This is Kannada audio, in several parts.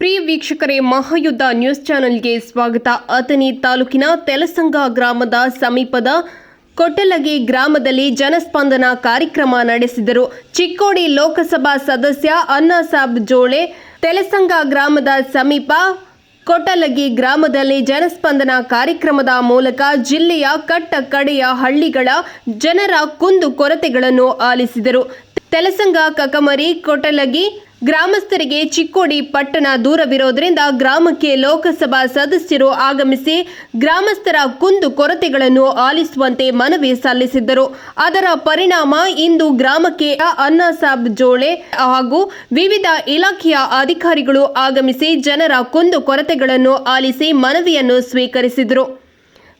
ಪ್ರಿಯ ವೀಕ್ಷಕರೇ, ಮಹಾಯುದ್ಧ ನ್ಯೂಸ್ ಚಾನೆಲ್ಗೆ ಸ್ವಾಗತ. ಅಥಣಿ ತಾಲೂಕಿನ ತೆಲಸಂಗ ಗ್ರಾಮದ ಸಮೀಪದ ಕೊಟ್ಟಲಗಿ ಗ್ರಾಮದಲ್ಲಿ ಜನಸ್ಪಂದನ ಕಾರ್ಯಕ್ರಮ ನಡೆಸಿದರು. ಚಿಕ್ಕೋಡಿ ಲೋಕಸಭಾ ಸದಸ್ಯ ಅಣ್ಣಾಸಾಬ್ ಜೋಳೆ, ತೆಲಸಂಗ ಗ್ರಾಮದ ಸಮೀಪ ಕೊಟ್ಟಲಗಿ ಗ್ರಾಮದಲ್ಲಿ ಜನಸ್ಪಂದನ ಕಾರ್ಯಕ್ರಮದ ಮೂಲಕ ಜಿಲ್ಲೆಯ ಕಟ್ಟ ಕಡೆಯ ಹಳ್ಳಿಗಳ ಜನರ ಕುಂದು ಕೊರತೆಗಳನ್ನು ಆಲಿಸಿದರು. ತೆಲಸಂಗ, ಕಕಮರಿ, ಕೊಟಲಗಿ ಗ್ರಾಮಸ್ಥರಿಗೆ ಚಿಕ್ಕೋಡಿ ಪಟ್ಟಣ ದೂರವಿರೋದ್ರಿಂದ ಗ್ರಾಮಕ್ಕೆ ಲೋಕಸಭಾ ಸದಸ್ಯರು ಆಗಮಿಸಿ ಗ್ರಾಮಸ್ಥರ ಕುಂದು ಕೊರತೆಗಳನ್ನು ಆಲಿಸುವಂತೆ ಮನವಿ ಸಲ್ಲಿಸಿದ್ದರು. ಅದರ ಪರಿಣಾಮ ಇಂದು ಗ್ರಾಮಕ್ಕೆ ಅಣ್ಣಾಸಾಬ್ ಜೋಳೆ ಹಾಗೂ ವಿವಿಧ ಇಲಾಖೆಯ ಅಧಿಕಾರಿಗಳು ಆಗಮಿಸಿ ಜನರ ಕುಂದು ಕೊರತೆಗಳನ್ನು ಆಲಿಸಿ ಮನವಿಯನ್ನು ಸ್ವೀಕರಿಸಿದರು.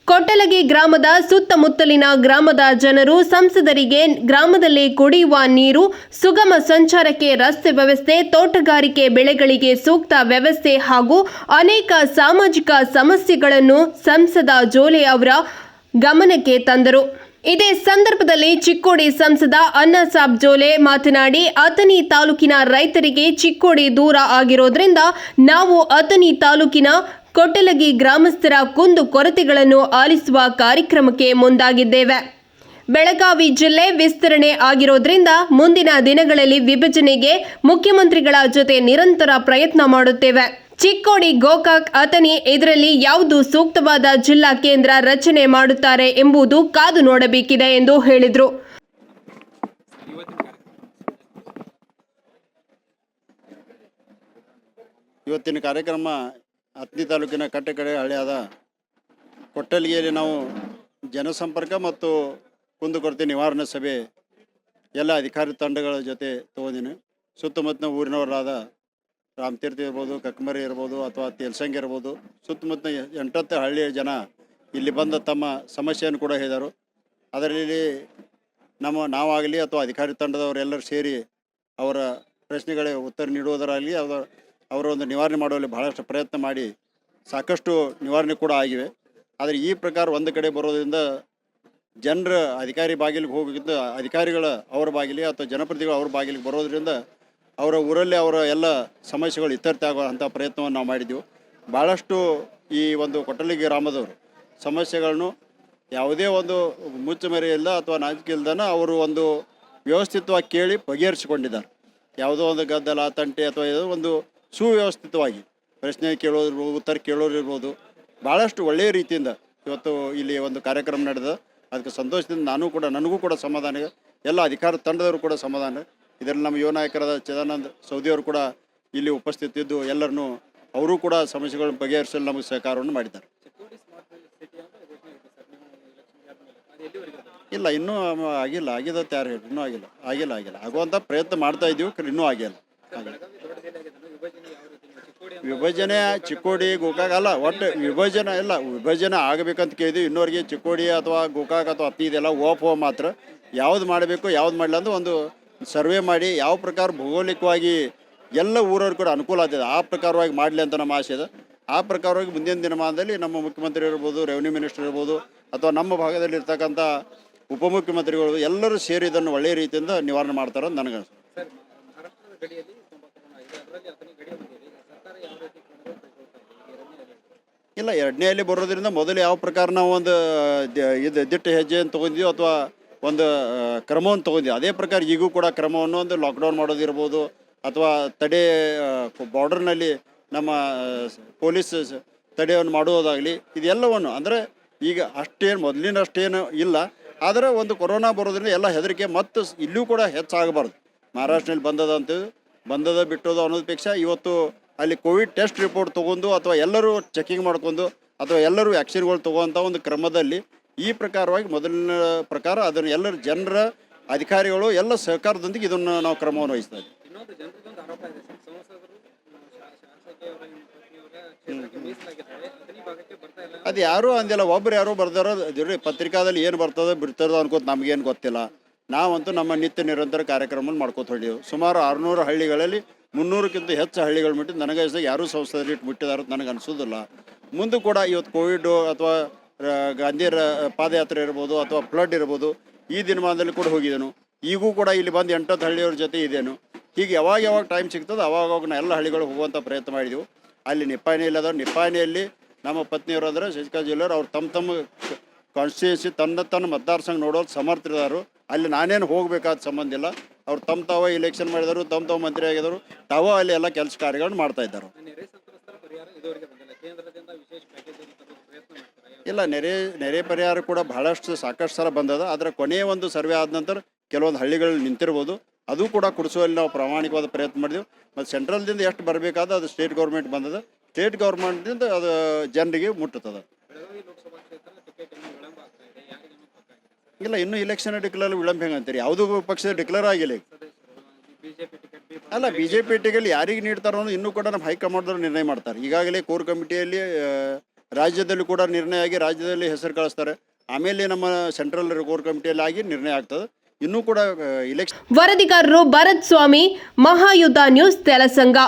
ಕೊಟ್ಟಲಗಿ ಗ್ರಾಮದ ಸುತ್ತಮುತ್ತಲಿನ ಗ್ರಾಮದ ಜನರು ಸಂಸದರಿಗೆ ಗ್ರಾಮದಲ್ಲಿ ಕುಡಿಯುವ ನೀರು, ಸುಗಮ ಸಂಚಾರಕ್ಕೆ ರಸ್ತೆ ವ್ಯವಸ್ಥೆ, ತೋಟಗಾರಿಕೆ ಬೆಳೆಗಳಿಗೆ ಸೂಕ್ತ ವ್ಯವಸ್ಥೆ ಹಾಗೂ ಅನೇಕ ಸಾಮಾಜಿಕ ಸಮಸ್ಯೆಗಳನ್ನು ಸಂಸದ ಜೋಲೆ ಅವರ ಗಮನಕ್ಕೆ ತಂದರು. ಇದೇ ಸಂದರ್ಭದಲ್ಲಿ ಚಿಕ್ಕೋಡಿ ಸಂಸದ ಅನ್ನಸಾಬ್ ಜೋಲೆ ಮಾತನಾಡಿ, ಅಥಣಿ ತಾಲೂಕಿನ ರೈತರಿಗೆ ಚಿಕ್ಕೋಡಿ ದೂರ ಆಗಿರೋದ್ರಿಂದ ನಾವು ಅಥಣಿ ತಾಲೂಕಿನ ಕೊಟ್ಟಲಗಿ ಗ್ರಾಮಸ್ಥರ ಕುಂದು ಕೊರತೆಗಳನ್ನು ಆಲಿಸುವ ಕಾರ್ಯಕ್ರಮಕ್ಕೆ ಮುಂದಾಗಿದ್ದೇವೆ. ಬೆಳಗಾವಿ ಜಿಲ್ಲೆ ವಿಸ್ತರಣೆ ಆಗಿರೋದ್ರಿಂದ ಮುಂದಿನ ದಿನಗಳಲ್ಲಿ ವಿಭಜನೆಗೆ ಮುಖ್ಯಮಂತ್ರಿಗಳ ಜೊತೆ ನಿರಂತರ ಪ್ರಯತ್ನ ಮಾಡುತ್ತೇವೆ. ಚಿಕ್ಕೋಡಿ, ಗೋಕಾಕ್, ಅಥಣಿ ಇದರಲ್ಲಿ ಯಾವುದು ಸೂಕ್ತವಾದ ಜಿಲ್ಲಾ ಕೇಂದ್ರ ರಚನೆ ಮಾಡುತ್ತಾರೆ ಎಂಬುದು ಕಾದು ನೋಡಬೇಕಿದೆ ಎಂದು ಹೇಳಿದರು. ಇವತ್ತಿನ ಕಾರ್ಯಕ್ರಮ ಹತ್ತನೇ ತಾಲೂಕಿನ ಕಟ್ಟೆಕಡೆ ಹಳ್ಳಿಯಾದ ಕೊಟ್ಟಲಿಗೆಯಲ್ಲಿ ನಾವು ಜನಸಂಪರ್ಕ ಮತ್ತು ಕುಂದುಕೊರತೆ ನಿವಾರಣೆ ಸಭೆ ಎಲ್ಲ ಅಧಿಕಾರಿ ತಂಡಗಳ ಜೊತೆ ತಗೊಂಡಿನಿ. ಸುತ್ತಮುತ್ತಲಿನ ಊರಿನವರಾದ ರಾಮತೀರ್ಥ ಇರ್ಬೋದು, ಕಕ್ಕಮರಿ ಇರ್ಬೋದು ಅಥವಾ ತೆಲ್ಸಂಗಿ ಇರ್ಬೋದು ಸುತ್ತಮುತ್ತ ಎಂಟತ್ತು ಹಳ್ಳಿಯ ಜನ ಇಲ್ಲಿ ಬಂದ ತಮ್ಮ ಸಮಸ್ಯೆಯನ್ನು ಕೂಡ ಹೇಳಿದರು. ಅದರಲ್ಲಿ ನಮ್ಮ ನಾವಾಗಲಿ ಅಥವಾ ಅಧಿಕಾರಿ ತಂಡದವರೆಲ್ಲರೂ ಸೇರಿ ಅವರ ಪ್ರಶ್ನೆಗಳಿಗೆ ಉತ್ತರ ನೀಡುವುದರಾಗಲಿ, ಅವರ ಅವರ ಒಂದು ನಿವಾರಣೆ ಮಾಡುವಲ್ಲಿ ಬಹಳಷ್ಟು ಪ್ರಯತ್ನ ಮಾಡಿ ಸಾಕಷ್ಟು ನಿವಾರಣೆ ಕೂಡ ಆಗಿವೆ. ಆದರೆ ಈ ಪ್ರಕಾರ ಒಂದು ಕಡೆ ಬರೋದ್ರಿಂದ ಜನರ ಅಧಿಕಾರಿ ಬಾಗಿಲಿಗೆ ಹೋಗಿದ್ದ ಅಧಿಕಾರಿಗಳ ಅವರ ಬಾಗಿಲಿ ಅಥವಾ ಜನಪ್ರತಿನಿಧಿಗಳು ಅವ್ರ ಬಾಗಿಲಿಗೆ ಬರೋದ್ರಿಂದ ಅವರ ಊರಲ್ಲಿ ಅವರ ಎಲ್ಲ ಸಮಸ್ಯೆಗಳು ಇತ್ಯರ್ಥ ಆಗುವಂಥ ಪ್ರಯತ್ನವನ್ನು ನಾವು ಮಾಡಿದ್ದೆವು. ಭಾಳಷ್ಟು ಈ ಒಂದು ಕೊಟ್ಟಲಿ ಗ್ರಾಮದವರು ಸಮಸ್ಯೆಗಳನ್ನು ಯಾವುದೇ ಒಂದು ಮುಚ್ಚುಮರೆಯಿಲ್ಲ ಅಥವಾ ನಾಚಿಕೆ ಇಲ್ದನ ಅವರು ಒಂದು ವ್ಯವಸ್ಥಿತವಾಗಿ ಕೇಳಿ ಬಗೆಹರಿಸಿಕೊಂಡಿದ್ದಾರೆ. ಯಾವುದೋ ಒಂದು ಗದ್ದಲ, ತಂಟೆ ಅಥವಾ ಒಂದು ಸುವ್ಯವಸ್ಥಿತವಾಗಿ. ಪ್ರಶ್ನೆ ಕೇಳೋದಿರ್ಬೋದು ಉತ್ತರ ಕೇಳೋರಿರ್ಬೋದು ಭಾಳಷ್ಟು ಒಳ್ಳೆಯ ರೀತಿಯಿಂದ ಇವತ್ತು ಇಲ್ಲಿ ಒಂದು ಕಾರ್ಯಕ್ರಮ ನಡೆದ. ಅದಕ್ಕೆ ಸಂತೋಷದಿಂದ ನಾನು ಕೂಡ, ನನಗೂ ಕೂಡ ಸಮಾಧಾನ ಎಲ್ಲ ಅಧಿಕಾರ ತಂಡದವರು ಕೂಡ ಸಮಾಧಾನ ಇದರಲ್ಲಿ ನಮ್ಮ ಯುವ ನಾಯಕರಾದ ಚಿದಾನಂದ್ ಸೌದಿಯವರು ಕೂಡ ಇಲ್ಲಿ ಉಪಸ್ಥಿತಿದ್ದು, ಎಲ್ಲರನ್ನೂ ಅವರು ಕೂಡ ಸಮಸ್ಯೆಗಳನ್ನು ಬಗೆಹರಿಸಲು ನಮಗೆ ಸಹಕಾರವನ್ನು ಮಾಡಿದ್ದಾರೆ. ಇಲ್ಲ, ಇನ್ನೂ ಆಗಿಲ್ಲ ಆಗಿದತ್ತು ಯಾರು ಹೇಳಿ, ಇನ್ನೂ ಆಗಿಲ್ಲ ಆಗಿಲ್ಲ ಆಗಿಲ್ಲ. ಆಗುವಂಥ ಪ್ರಯತ್ನ ಮಾಡ್ತಾ ಇದ್ದೀವಿ ಇನ್ನೂ ಆಗಿಲ್ಲ. ಆಗಿಲ್ಲ ವಿಭಜನೆ ಚಿಕ್ಕೋಡಿ ಗೋಕಾಕ್ ಅಲ್ಲ, ಒಟ್ಟು ವಿಭಜನೆ ಇಲ್ಲ, ವಿಭಜನೆ ಆಗಬೇಕಂತ ಕೇಳಿದ್ವಿ. ಇನ್ನೋರಿಗೆ ಚಿಕ್ಕೋಡಿ ಅಥವಾ ಗೋಕಾಕ್ ಅಥವಾ ಅತ್ತಿ ಇದೆಲ್ಲ ಓಪೋ ಮಾತ್ರ. ಯಾವ್ದು ಮಾಡಬೇಕು, ಯಾವ್ದು ಮಾಡಲಿಲ್ಲ ಅಂತ ಒಂದು ಸರ್ವೆ ಮಾಡಿ, ಯಾವ ಪ್ರಕಾರ ಭೌಗೋಳಿಕವಾಗಿ ಎಲ್ಲ ಊರವ್ರು ಕೂಡ ಅನುಕೂಲ ಆಗ್ತದೆ. ಆ ಪ್ರಕಾರವಾಗಿ ಮಾಡಲಿ ಅಂತ ನಮ್ಮ ಆಸೆ ಇದೆ. ಆ ಪ್ರಕಾರವಾಗಿ ಮುಂದಿನ ದಿನಮಾನದಲ್ಲಿ ನಮ್ಮ ಮುಖ್ಯಮಂತ್ರಿ ಇರ್ಬೋದು, ರೆವಿನ್ಯೂ ಮಿನಿಸ್ಟರ್ ಇರ್ಬೋದು, ಅಥವಾ ನಮ್ಮ ಭಾಗದಲ್ಲಿ ಇರ್ತಕ್ಕಂಥ ಉಪಮುಖ್ಯಮಂತ್ರಿಗಳು ಎಲ್ಲರೂ ಸೇರಿ ಇದನ್ನು ಒಳ್ಳೆಯ ರೀತಿಯಿಂದ ನಿವಾರಣೆ ಮಾಡ್ತಾರೆ ನನಗೆ ಅನ್ಸುತ್ತೆ. ಸರ್ ಮಹಾರಾಷ್ಟ್ರದ ಗಡಿಯಲ್ಲಿ ತೊಂಬತ್ತು ಇದೆ ಅದರಲ್ಲಿ ಅದನ್ನು ಗಡಿ ಹೊಂದಿದೆ ಈಗ ಸರ್ಕಾರ ಯಾವ ರೀತಿ ಕ್ರಮಗಳು ಕೈಗೊಳ್ತಾ ಇದೆ ಈ ಎರಡನೇಯಲ್ಲಿ ಇಲ್ಲ, ಎರಡನೇ ಅಲ್ಲಿ ಬರೋದ್ರಿಂದ ಮೊದಲು ಯಾವ ಪ್ರಕಾರ ನಾವು ಒಂದು ಇದು ದಿಟ್ಟ ಹೆಜ್ಜೆಯನ್ನು ತೊಗೊಂಡಿದ್ದೀವಿ ಅಥವಾ ಒಂದು ಕ್ರಮವನ್ನು ತೊಗೊಂಡಿದ್ವಿ, ಅದೇ ಪ್ರಕಾರ ಈಗೂ ಕೂಡ ಕ್ರಮವನ್ನು ಒಂದು ಲಾಕ್ಡೌನ್ ಮಾಡೋದಿರ್ಬೋದು ಅಥವಾ ತಡೆ ಬಾರ್ಡರ್ನಲ್ಲಿ ನಮ್ಮ ಪೊಲೀಸ್ ತಡೆಯನ್ನು ಮಾಡುವುದಾಗಲಿ, ಇದೆಲ್ಲವನ್ನು, ಅಂದರೆ ಈಗ ಅಷ್ಟೇನು, ಮೊದಲಿನಷ್ಟೇನು ಇಲ್ಲ, ಆದರೆ ಒಂದು ಕೊರೋನಾ ಬರೋದ್ರಿಂದ ಎಲ್ಲ ಹೆದರಿಕೆ ಮತ್ತು ಇಲ್ಲೂ ಕೂಡ ಹೆಚ್ಚಾಗಬಾರ್ದು. ಮಹಾರಾಷ್ಟ್ರದಲ್ಲಿ ಬಂದದ ಅಂತ ಬಂದದ ಬಿಟ್ಟೋದು ಅನ್ನೋದಪೇಕ್ಷ ಇವತ್ತು ಅಲ್ಲಿ ಕೋವಿಡ್ ಟೆಸ್ಟ್ ರಿಪೋರ್ಟ್ ತೊಗೊಂಡು ಅಥವಾ ಎಲ್ಲರೂ ಚೆಕಿಂಗ್ ಮಾಡ್ಕೊಂಡು ಅಥವಾ ಎಲ್ಲರೂ ವ್ಯಾಕ್ಸಿನ್ಗಳು ತಗೋವಂಥ ಒಂದು ಕ್ರಮದಲ್ಲಿ ಈ ಪ್ರಕಾರವಾಗಿ ಮೊದಲಿನ ಪ್ರಕಾರ ಅದನ್ನು ಎಲ್ಲರ ಜನರ ಅಧಿಕಾರಿಗಳು ಎಲ್ಲ ಸಹಕಾರದೊಂದಿಗೆ ಇದನ್ನು ನಾವು ಕ್ರಮವನ್ನು ವಹಿಸ್ತಾ ಇದ್ದೀವಿ. ಅದು ಯಾರೂ ಅಂದಿಲ್ಲ. ಒಬ್ರು ಯಾರೋ ಬರ್ದಾರೋ ಪತ್ರಿಕಾದಲ್ಲಿ ಏನು ಬರ್ತದೋ ಬಿಡ್ತಾರೋ ಅನ್ಕೋತ ನಮಗೇನು ಗೊತ್ತಿಲ್ಲ. ನಾವಂತೂ ನಮ್ಮ ನಿತ್ಯ ನಿರಂತರ ಕಾರ್ಯಕ್ರಮ ಮಾಡ್ಕೋತ ಹೊಡಿದೆವು ಸುಮಾರು ಆರುನೂರು ಹಳ್ಳಿಗಳಲ್ಲಿ ಮುನ್ನೂರಕ್ಕಿಂತ ಹೆಚ್ಚು ಹಳ್ಳಿಗಳು ಮುಟ್ಟಿ ನನಗೆ ಯಾರೂ ಸಂಸ್ಥೆಯಲ್ಲಿ ಇಟ್ಟು ಮುಟ್ಟಿದಾರ ನನಗೆ ಅನಿಸೋದಿಲ್ಲ. ಮುಂದೆ ಕೂಡ ಇವತ್ತು ಕೋವಿಡ್ ಅಥವಾ ಗಾಂಧಿ ಪಾದಯಾತ್ರೆ ಇರ್ಬೋದು ಅಥವಾ ಫ್ಲಡ್ ಇರ್ಬೋದು, ಈ ದಿನಮಾನದಲ್ಲಿ ಕೂಡ ಹೋಗಿದ್ದೇನು. ಈಗೂ ಕೂಡ ಇಲ್ಲಿ ಬಂದು ಎಂಟತ್ತು ಹಳ್ಳಿಯವ್ರ ಜೊತೆ ಇದೇನು ಹೀಗೆ ಯಾವಾಗ ಯಾವಾಗ ಟೈಮ್ ಸಿಗ್ತದೆ ಅವಾಗ ನಾ ಎಲ್ಲ ಹಳ್ಳಿಗಳು ಹೋಗುವಂಥ ಪ್ರಯತ್ನ ಮಾಡಿದೆವು. ಅಲ್ಲಿ ನಿಪ್ಪಾಣಿಯಲ್ಲಿ ಇಲ್ಲದ ನಿಪ್ಪಾಣಿಯಲ್ಲಿ ನಮ್ಮ ಪತ್ನಿಯವರು ಅಂದರೆ ಶಶಿಕಾ ಜಿಲ್ಲೆಯವರು ಅವ್ರು ತಮ್ಮ ತಮ್ಮ ಕಾನ್ಸ್ಟಿಟ್ಯೂನ್ಸಿ ತನ್ನ ತನ್ನ ಮತದಾರ ಸಂಘ ನೋಡೋದು ಸಮರ್ಥರಿದಾರು ಅಲ್ಲಿ ನಾನೇನು ಹೋಗಬೇಕಾದ ಸಂಬಂಧ ಇಲ್ಲ. ಅವ್ರು ತಮ್ಮ ತಾವ ಇಲೆಕ್ಷನ್ ಮಾಡಿದರು ತಮ್ಮ ತಾವು ಮಂತ್ರಿ ಆಗಿದ್ರು ತಾವೋ ಅಲ್ಲಿ ಎಲ್ಲ ಕೆಲಸ ಕಾರ್ಯಗಳನ್ನು ಮಾಡ್ತಾ ಇದ್ದಾರೆ. ಇಲ್ಲ ನೆರೆ ನೆರೆ ಪರಿಹಾರ ಕೂಡ ಬಹಳಷ್ಟು ಸಾಕಷ್ಟು ಸಲ ಬಂದದ. ಅದರ ಕೊನೆಯ ಒಂದು ಸರ್ವೆ ಆದ ನಂತರ ಕೆಲವೊಂದು ಹಳ್ಳಿಗಳಲ್ಲಿ ನಿಂತಿರ್ಬೋದು. ಅದು ಕೂಡ ಕೊಡಿಸುವಲ್ಲಿ ನಾವು ಪ್ರಾಮಾಣಿಕವಾದ ಪ್ರಯತ್ನ ಮಾಡಿದೆವು. ಮತ್ತು ಸೆಂಟ್ರಲ್ದಿಂದ ಎಷ್ಟು ಬರಬೇಕಾದ ಅದು ಸ್ಟೇಟ್ ಗೌರ್ಮೆಂಟ್ ಬಂದದ. ಸ್ಟೇಟ್ ಗೌರ್ಮೆಂಟ್ದಿಂದ ಅದು ಜನರಿಗೆ ಮುಟ್ಟುತ್ತದೆ ಬೆಳಗಾವಿ ಲೋಕಸಭಾ ಕ್ಷೇತ್ರ ಟಿಕೆಟ್ ಇನ್ನೂ ವಿಳಂಬ ಆಗ್ತಾ ಇದೆ ಯಾರಿಗೆ ನಿಮಗೆ ಗೊತ್ತಾಗಿದೆ ಇಲ್ಲ, ಇನ್ನೂ ಇಲೆಕ್ಷನ್ ಡಿಕ್ಲೇರ್ ವಿಳಂಬ ಹೆಂಗೆ ಅಂತೀರಿ? ಯಾವುದೂ ಪಕ್ಷ ಡಿಕ್ಲೇರ್ ಆಗಿಲ್ಲ ಅಲ್ಲ ಬಿ ಜೆ ಪಿ ಟಿಕೆಟ್ ಯಾರಿಗೆ ನೀಡ್ತಾರೋ ಇನ್ನೂ ಕೂಡ ನಮ್ಮ ಹೈಕಮಾಂಡ್ದವ್ರು ನಿರ್ಣಯ ಮಾಡ್ತಾರೆ. ಈಗಾಗಲೇ ಕೋರ್ ಕಮಿಟಿಯಲ್ಲಿ ರಾಜ್ಯದಲ್ಲಿ ಕೂಡ ನಿರ್ಣಯ ಆಗಿ ರಾಜ್ಯದಲ್ಲಿ ಹೆಸರು ಕಳಿಸ್ತಾರೆ. ಆಮೇಲೆ ನಮ್ಮ ಸೆಂಟ್ರಲ್ ಕೋರ್ ಕಮಿಟಿಯಲ್ಲಿ ಆಗಿ ನಿರ್ಣಯ ಆಗ್ತದೆ. ಇನ್ನೂ ಕೂಡ ಇಲೆಕ್ಷನ್ ವರದಿಗಾರರು ಭರತ್ ಸ್ವಾಮಿ, ಮಹಾಯುದ್ಧ ನ್ಯೂಸ್ ತೆಲಸಂಗ.